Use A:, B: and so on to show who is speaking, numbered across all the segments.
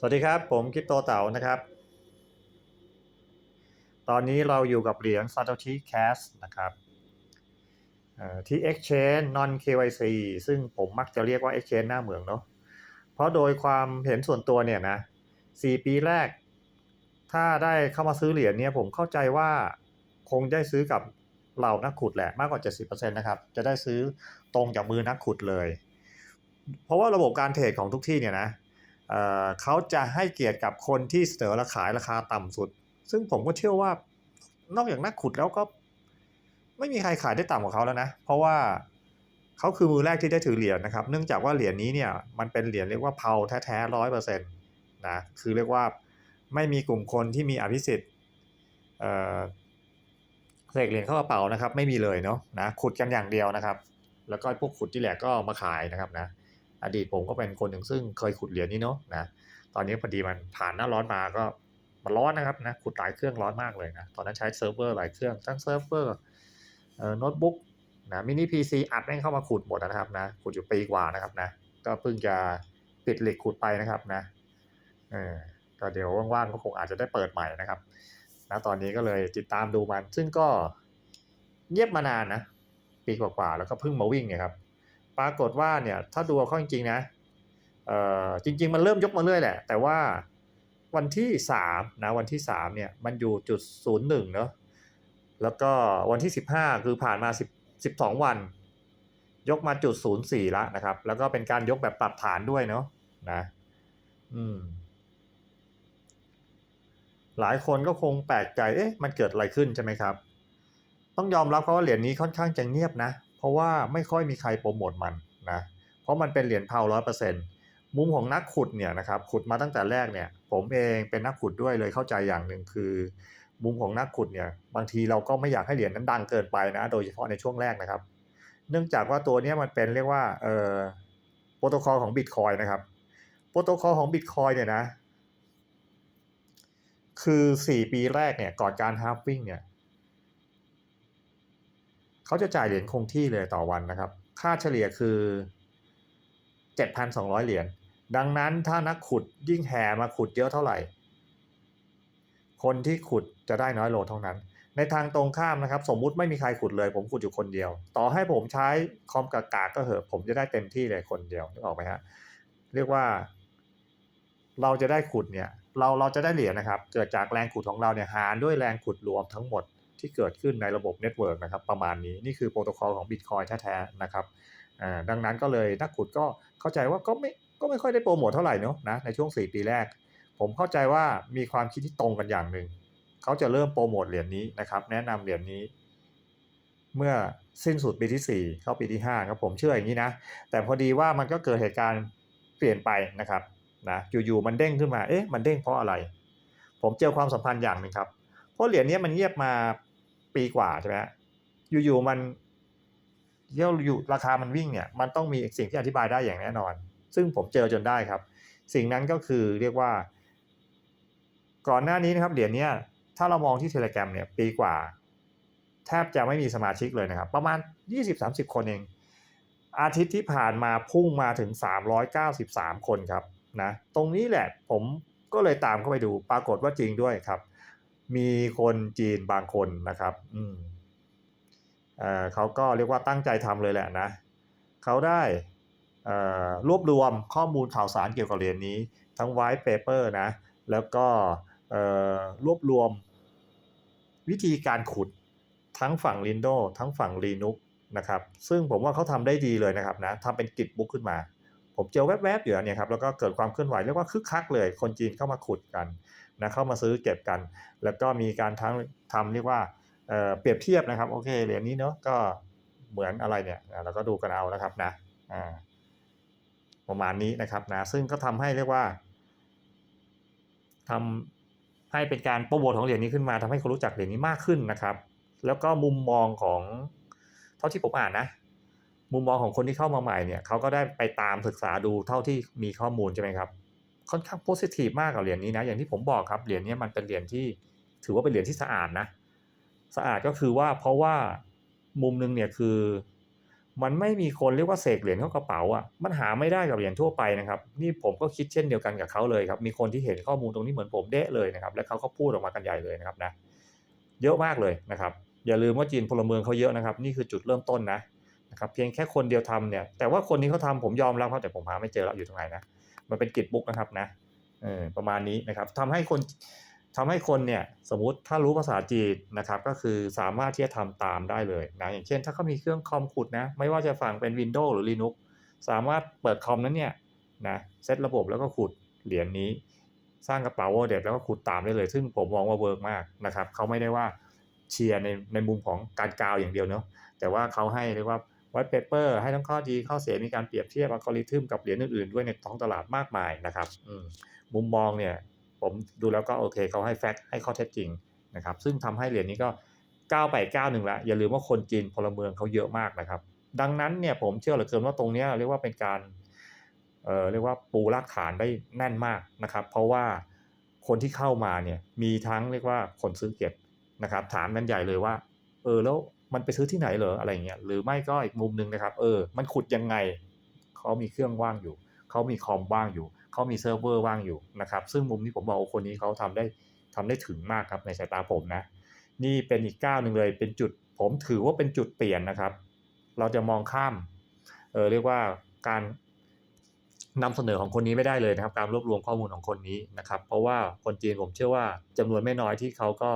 A: สวัสดีครับ ผมคริปโตเต่านะครับ ตอนนี้เราอยู่กับเหรียญ Satoshi Cash นะครับอ่อที่ Exchange Non KYC ซึ่งผมมักจะเรียกว่า Exchange หน้าเหมืองเนาะเพราะโดยความเห็นส่วนตัวเนี่ยนะ4ปีแรก ถ้าได้เข้ามาซื้อเหรียญเนี่ยผมเข้าใจว่าคงได้ซื้อกับเหล่านักขุดแหละมากกว่า 70%นะครับ จะได้ซื้อตรงจากมือนักขุดเลย เพราะว่าระบบการเทรดของทุกที่เนี่ยนะ เขาจะให้เกียรติกับคนที่เสนอราคายราคาต่ำสุด ซึ่งผมก็เชื่อว่านอกจากนักขุดแล้วก็ ไม่มีใครขายได้ต่ำกว่าเขาแล้วนะ เพราะว่าเขาคือมือแรกที่ได้ถือเหรียญนะครับ เนื่องจากว่าเหรียญนี้เนี่ยมันเป็นเหรียญเรียกว่าเพาแท้ๆร้อยเปอร์เซ็นต์นะ คือเรียกว่าไม่มีกลุ่มคนที่มีอภิสิทธิ์เอ่อเสกเหรียญเข้ากระเป๋านะครับ ไม่มีเลยเนาะนะขุดกันอย่างเดียวนะครับ แล้วก็พวกขุดที่แหลกก็มาขายนะครับนะ อดีตผมก็เป็นคนหนึ่งซึ่งเคยขุดเหรียญนี้เนาะนะตอนนี้พอดีมันผ่านหน้าร้อนมาก็มันร้อนนะครับนะขุดหลายเครื่องร้อนมากเลยนะตอนนั้นใช้เซิร์ฟเวอร์หลายเครื่องทั้งเซิร์ฟเวอร์เอ่อโน้ตบุ๊กนะมินิพีซีอัดแม่งเข้ามาขุดหมดนะครับนะขุดอยู่ปีกว่านะครับนะก็เพิ่งจะปิดเหล็กขุดไปนะครับนะเออก็เดี๋ยวว่างๆก็คงอาจจะได้เปิดใหม่นะครับนะตอนนี้ก็เลยติดตามดูมัน ซึ่งก็เงียบมานานนะ ปีกว่าๆแล้วก็เพิ่งมาวิ่งเนี่ยครับ ปรากฏว่าเนี่ยถ้าดูเข้าจริงๆนะเอ่อจริง ๆ มันเริ่มยกมาเรื่อยแหละ แต่ว่าวันที่สามนะวันที่สามเนี่ยมันอยู่จุดศูนย์หนึ่งเนาะแล้วก็วันที่สิบห้าคือผ่านมาสิบสิบสองวัน ยกมาจุดศูนย์สี่ละนะครับ แล้วก็เป็นการยกแบบปรับฐานด้วยเนาะนะอืมหลายคนก็คงแปลกใจ เอ๊ะ มันเกิดอะไรขึ้นใช่ไหมครับ ต้องยอมรับครับว่าเหรียญนี้ค่อนข้างจะเงียบนะ เพราะว่าไม่ค่อยมีใครโปรโมทมันนะเพราะมันเป็นเหรียญเพาร้อยเปอร์เซ็นต์มุมของนักขุดเนี่ยนะครับขุดมาตั้งแต่แรกเนี่ยผมเองเป็นนักขุดด้วยเลยเข้าใจอย่างหนึ่งคือ มุมของนักขุดเนี่ยบางทีเราก็ไม่อยากให้เหรียญนั้นดังเกินไปนะโดยเฉพาะในช่วงแรกนะครับ เนื่องจากว่าตัวนี้มันเป็นเรียกว่าเอ่อโปรโตคอลของบิตคอยนะครับโปรโตคอลของบิตคอยเนี่ยนะคือ 4 ปีแรกเนี่ยก่อนการฮาร์ฟวิ่งเนี่ย เขาจะจ่ายเหรียญคงที่เลยต่อวันนะครับ ค่าเฉลี่ยคือ 7,200 เหรียญ ดังนั้นถ้านักขุดยิ่งแห่มาขุดเยอะเท่าไหร่ คนที่ขุดจะได้น้อยลงเท่านั้น ในทางตรงข้ามนะครับ สมมุติไม่มีใครขุดเลย ผมขุดอยู่คนเดียว ต่อให้ผมใช้คอมกากาก็เหอะ ผมจะได้เต็มที่เลยคนเดียวนึกออกไหมฮะ เรียกว่า เราจะได้ขุดเนี่ย เราเราจะได้เหรียญนะครับ เกิดจากแรงขุดของเราเนี่ยหารด้วยแรงขุดรวมทั้งหมด ที่เกิดขึ้นในระบบเน็ตเวิร์กนะครับประมาณนี้นี่คือโปรโตคอลของ Bitcoin แท้ๆนะครับดังนั้นก็เลยนักขุดก็เข้าใจว่าก็ไม่ก็ไม่ค่อยได้โปรโมทเท่าไหร่เนาะนะในช่วง 4 ปีแรก ผมเข้าใจว่ามีความคิดที่ตรงกันอย่างหนึ่งเขาจะเริ่มโปรโมทเหรียญนี้นะครับ แนะนำเหรียญนี้ เมื่อสิ้นสุดปีที่ 4 เข้าปีที่5ครับผมเชื่ออย่างนี้นะ แต่พอดีว่ามันก็เกิดเหตุการณ์เปลี่ยนไปนะครับนะอยู่ๆมันเด้งขึ้นมาเอ๊ะมันเด้งเพราะอะไร ผมเจอความสัมพันธ์อย่างหนึ่งครับเพราะเหรียญนี้มันเงียบมา ปีกว่าใช่ไหมฮะอยู่ๆมันเยี่ยวอยู่ราคามันวิ่งเนี่ยมันต้องมีสิ่งที่อธิบายได้อย่างแน่นอน ซึ่งผมเจอจนได้ครับ สิ่งนั้นก็คือเรียกว่า ก่อนหน้านี้นะครับเหรียญเนี้ยถ้าเรามองที่เทเล gram เนี่ยปีกว่า แทบจะไม่มีสมาชิกเลยนะครับ ประมาณ 20-30 คนเอง อาทิตย์ที่ผ่านมาพุ่งมาถึง 393 คนครับนะตรงนี้แหละผมก็เลยตามเข้าไปดูปรากฏว่าจริงด้วยครับ มีคนจีนบางคนนะครับ อืมเเขาก็เรียกว่าตั้งใจทำเลยแหละนะ เขาได้รวบรวมข้อมูลข่าวสารเกี่ยวกับเหรียญนี้ ทั้ง white paper นะ แล้วก็รวบรวมวิธีการขุดทั้งฝั่ง Lindo ทั้งฝั่ง Linux นะครับ ซึ่งผมว่าเขาทำได้ดีเลยนะครับนะทำเป็นกิจบุ๊กขึ้นมา ผมเจอแวบๆอยู่เนี่ยครับ แล้วก็เกิดความเคลื่อนไหวเรียกว่าคึกคักเลย คนจีนเข้ามาขุดกัน นะเข้ามาซื้อเก็บกัน แล้วก็มีการทั้งทำเรียกว่าเเปรียบเทียบนะครับโอเคเหรียญนี้เนาะก็เหมือนอะไรเนี่ยเราก็ดูกันเอานะครับนะประมาณนี้นะครับนะซึ่งก็ทำให้เรียกว่าทำให้เป็นการโปรโมทของเหรียญนี้ขึ้นมาทำให้คนรู้จักเหรียญนี้มากขึ้นนะครับ แล้วก็มุมมองของเท่าที่ผมอ่านนะมุมมองของคนที่เข้ามาใหม่เนี่ยเขาก็ได้ไปตามศึกษาดูเท่าที่มีข้อมูลใช่ไหมครับ ค่อนข้างโพสิทีฟมากกับเหรียญนี้นะ อย่างที่ผมบอกครับเหรียญนี้มันเป็นเหรียญที่ถือว่าเป็นเหรียญที่สะอาดนะ สะอาดก็คือว่าเพราะว่ามุมหนึงเนี่ยคือ มันไม่มีคนเรียกว่าเสกเหรียญเข้ากระเป๋าอะมันหาไม่ได้กับเหรียญทั่วไปนะครับ นี่ผมก็คิดเช่นเดียวกันกับเขาเลยครับมีคนที่เห็นข้อมูลตรงนี้เหมือนผมเดะเลยนะครับ และเขาก็พูดออกมากันใหญ่เลยนะครับนะ เยอะมากเลยนะครับ อย่าลืมว่าจีนพลเมืองเขาเยอะนะครับ นี่คือจุดเริ่มต้นนะนะครับเพียงแค่คนเดียวทำเนี่ยแต่ว่าคนนี้เขาทำผมยอมรับครับแต่ผมหาไม่เจอแล้วอยู่ตรงไหนนะ มันเป็นกิจบุ๊กนะครับนะเออประมาณนี้นะครับทำให้คนทำให้คนเนี่ยสมมติถ้ารู้ภาษาจีนนะครับก็คือสามารถที่จะทำตามได้เลยนะอย่างเช่น ถ้าเขามีเครื่องคอมขุดนะไม่ว่าจะฝั่งเป็น Windows หรือ Linux สามารถเปิดคอมนั้นเนี่ยนะเซตระบบแล้วก็ขุดเหรียญนี้ สร้างกระเป๋า wallet แล้วก็ขุดตามได้เลย ซึ่งผมมองว่าเวิร์กมากนะครับเขาไม่ได้ว่าเชียร์ในในมุมของการกาวอย่างเดียวเนาะแต่ว่าเขาให้เรียกว่า white paper ให้ทั้งข้อดีข้อเสียมีการเปรียบเทียบอัลกอริทึมกับเหรียญอื่นๆ ด้วยในท้องตลาดมากมายนะครับอืมมุมมองเนี่ยผมดูแล้วก็โอเคเขาให้แฟกต์ให้ข้อเท็จจริงนะครับซึ่งทำให้เหรียญนี้ก็ก้าวไปก้าวหนึ่งละอย่าลืมว่าคนจีนพลเมืองเขาเยอะมากนะครับ ดังนั้นเนี่ยผมเชื่อเหลือเกินว่าตรงเนี้ยเรียกว่าเป็นการเอ่อเรียกว่าปูรากฐานได้แน่นมากนะครับ เพราะว่าคนที่เข้ามาเนี่ยมีทั้งเรียกว่าคนซื้อเก็บนะครับ ถามกันใหญ่เลยว่าเออแล้ว มันไปซื้อที่ไหนเหรออะไรเงี้ยหรือไม่ก็อีกมุมหนึ่งนะครับ เออ มันขุดยังไงเขามีเครื่องว่างอยู่เขามีคอมว่างอยู่เขามีเซิร์ฟเวอร์ว่างอยู่นะครับ ซึ่งมุมนี้ผมบอกคนนี้เขาทำได้ทำได้ถึงมากครับในสายตาผมนะ นี่เป็นอีกก้าวหนึ่งเลยเป็นจุดผมถือว่าเป็นจุดเปลี่ยนนะครับ เราจะมองข้ามเออเรียกว่าการนำเสนอของคนนี้ไม่ได้เลยนะครับ การรวบรวมข้อมูลของคนนี้นะครับ เพราะว่าคนจีนผมเชื่อว่าจำนวนไม่น้อยที่เขาก็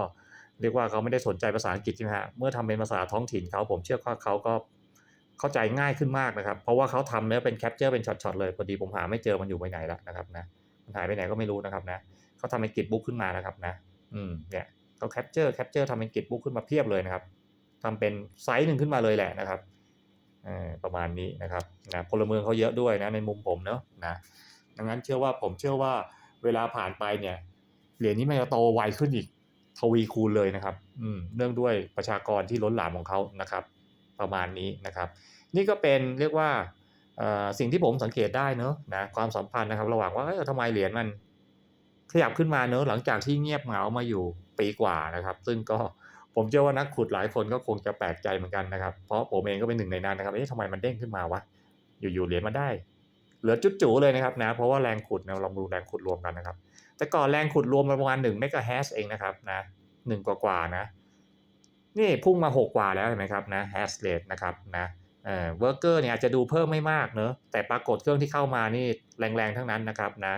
A: เรียกว่าเขาไม่ได้สนใจภาษาอังกฤษใช่ไหมฮะเมื่อทำเป็นภาษาท้องถิ่นเขาผมเชื่อว่าเขาก็เข้าใจง่ายขึ้นมากนะครับ เพราะว่าเขาทำเนื้อเป็นแคปเจอร์เป็นช็อตๆเลยพอดีผมหาไม่เจอมันอยู่ไปไหนแล้วนะครับนะมันหายไปไหนก็ไม่รู้นะครับนะเขาทำเป็นกิจบุ๊กขึ้นมานะครับนะอืมเนี่ยเขาแคปเจอร์แคปเจอร์ทำเป็นกิจบุ๊กขึ้นมาเพียบเลยนะครับทำเป็นไซส์หนึ่งขึ้นมาเลยแหละนะครับอประมาณนี้นะครับนะพลเมืองเขาเยอะด้วยนะในมุมผมเนอะนะดังนั้นเชื่อว่าผมเชื่อว่าเวลาผ่านไปเนี่ยเหรียญนี้มันจะโตไวขึ้นอีก ทวีคูณเลยนะครับอืมเนื่องด้วยประชากรที่ล้นหลามของเขานะครับ ประมาณนี้นะครับ นี่ก็เป็นเรียกว่าเอ่อสิ่งที่ผมสังเกตได้เนอะนะความสัมพันธ์นะครับ ระหว่างว่าเอ้ยทำไมเหรียญมันขยับขึ้นมาเนอะหลังจากที่เงียบเหงามาอยู่ปีกว่านะครับ ซึ่งก็ผมเชื่อว่านักขุดหลายคนก็คงจะแปลกใจเหมือนกันนะครับ เพราะผมเองก็เป็นหนึ่งในนั้นนะครับเอ๊ะทำไมมันเด้งขึ้นมาวะอยู่ๆเหรียญมาได้ เหลือจุดจูเลยนะครับนะเพราะว่าแรงขุดเนี่ยเราดูแรงขุดรวมกันนะครับ แต่ก่อนแรงขุดรวมประมาณ1เมกะแฮชเองนะครับนะหนึ่งกว่าๆนะ นี่พุ่งมา 6 กว่าแล้วเห็นไหมครับนะแฮชเรทนะครับนะเอ่อเวิร์กเกอร์เนี่ยอาจจะดูเพิ่มไม่มากเนอะแต่ปรากฏเครื่องที่เข้ามานี่แรงๆทั้งนั้นนะครับนะ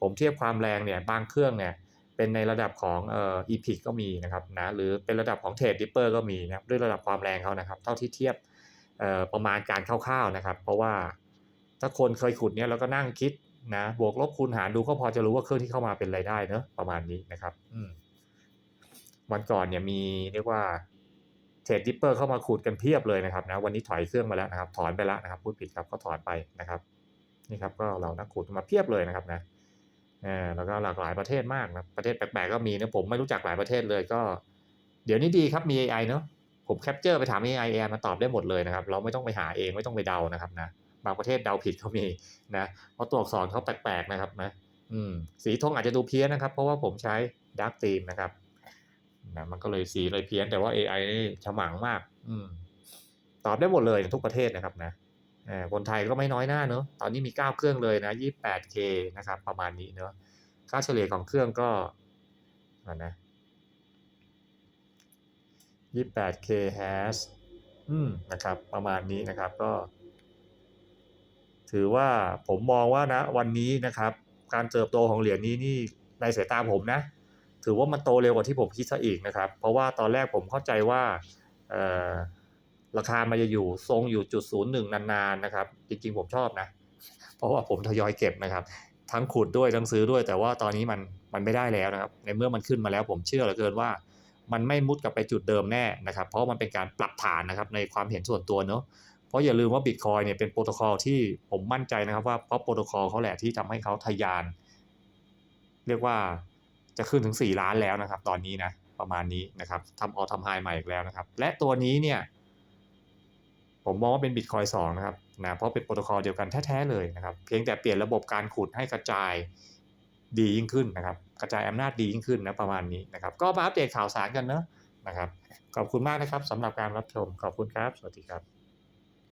A: ผมเทียบความแรงเนี่ยบางเครื่องเนี่ยเป็นในระดับของเอ่อ EPIC ก็มีนะครับนะหรือเป็นระดับของเทรดดิปเปอร์ก็มีนะด้วยระดับความแรงเขานะครับ เท่าที่เทียบเอ่อประมาณการคร่าวๆนะครับ เพราะว่าถ้าคนเคยขุดเนี่ยเราก็นั่งคิด นะบวกลบคูณหารดูก็พอจะรู้ว่าเครื่องที่เข้ามาเป็นรายได้เนอะประมาณนี้นะครับอืมวันก่อนเนี่ยมีเรียกว่าเทรดดิปเปอร์เข้ามาขุดกันเพียบเลยนะครับนะวันนี้ถอยเครื่องมาแล้วนะครับ ถอนไปแล้วนะครับ พูดผิดครับก็ถอนไปนะครับนี่ครับก็เรานักขุดมาเพียบเลยนะครับนะเออแล้วก็หลากหลายประเทศมากนะประเทศแปลกๆก็มีนะผมไม่รู้จักหลายประเทศเลยก็ เดี๋ยวนี้ดีครับมี AI เนอะผมแคปเจอร์ไปถาม AI AI มันตอบได้หมดเลยนะครับ เราไม่ต้องไปหาเองไม่ต้องไปเดานะครับนะ บางประเทศเดาผิดก็มีนะเพราะตัวอักษรเขาแปลกๆนะครับนะอืมสีธงอาจจะดูเพี้ยนนะครับ เพราะว่าผมใช้ Dark Theme นะครับนะมันก็เลยสีเลยเพี้ยนแต่ว่า AI นี่ฉมังมาก อืมตอบได้หมดเลยทุกประเทศนะครับนะเออคนไทยก็ไม่น้อยหน้าเนอะตอนนี้มี 9 เครื่องเลยนะ 28K นะครับประมาณนี้เนอะค่าเฉลี่ยของเครื่องก็นะ 28K hash อืมนะครับ ประมาณนี้นะครับก็ ถือว่าผมมองว่านะวันนี้นะครับ การเติบโตของเหรียญนี้นี่ในสายตาผมนะ ถือว่ามันโตเร็วกว่าที่ผมคิดซะอีกนะครับ เพราะว่าตอนแรกผมเข้าใจว่าราคามันจะอยู่ทรงอยู่จุดศูนย์หนึ่งนานๆนะครับ จริงๆผมชอบนะ เพราะว่าผมทยอยเก็บนะครับ ทั้งขุดด้วยทั้งซื้อด้วย แต่ว่าตอนนี้มันมันไม่ได้แล้วนะครับ ในเมื่อมันขึ้นมาแล้วผมเชื่อเหลือเกินว่า มันไม่มุดกลับไปจุดเดิมแน่นะครับ เพราะมันเป็นการปรับฐานนะครับในความเห็นส่วนตัวเนอะ เพราะอย่าลืมว่าบิตคอยเนี่ยเป็นโปรโตคอลที่ผมมั่นใจนะครับว่าเพราะโปรโตคอลเขาแหละที่ทำให้เขาทะยาน เรียกว่าจะขึ้นถึง 4 ล้านแล้วนะครับ ตอนนี้นะประมาณนี้นะครับทำออทำไฮใหม่อีกแล้วนะครับ และตัวนี้เนี่ยผมมองว่าเป็น Bitcoin 2 นะครับนะเพราะเป็นโปรโตคอลเดียวกันแท้ๆเลยนะครับ เพียงแต่เปลี่ยนระบบการขุดให้กระจายดียิ่งขึ้นนะครับ กระจายอำนาจดียิ่งขึ้นนะประมาณนี้นะครับ ก็มาอัปเดตข่าวสารกันเนอะนะครับ ขอบคุณมากนะครับสำหรับการรับชม ขอบคุณครับ สวัสดีครับ